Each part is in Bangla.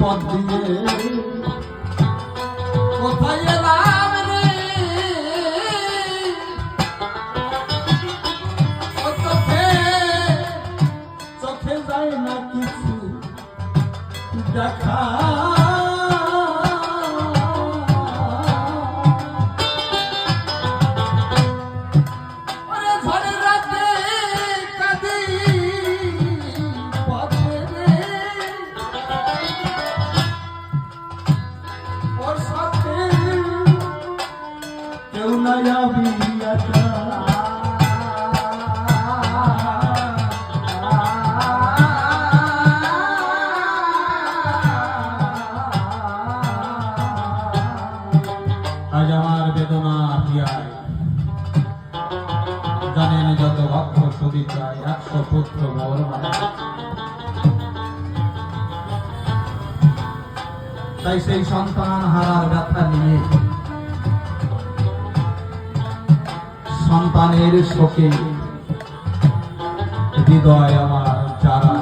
পথ দিয়ে কোথায় এলাম রে? চোখে চোখে যায় না কিছু। দেখা জানেন যত ভক্ত সুদী চাই একশো পুত্র মোর তাই সেই সন্তান হারার ব্যথা নিয়ে সন্তানের শোকে হৃদয় আমার যারা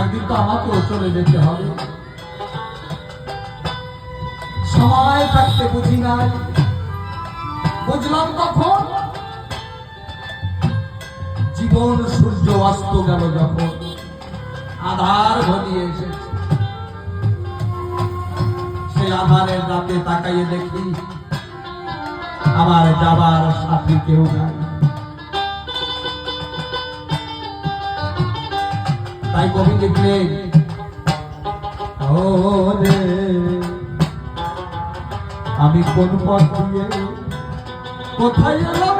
একদিন তো আমাকেও চলে যেতে হবে। সময় থাকতে বুঝি নাই। বুঝলাম তখন। জীবন সূর্য অস্ত গেল যখন। আধার ঘনিয়ে এসেছে। সে আধারের রাতে তাকাইয়ে দেখি, আমার যাবার সাথী কেউ নাই। তাই কবি লিখলেন আমি কোন পথ দিয়ে কোথায় এলাম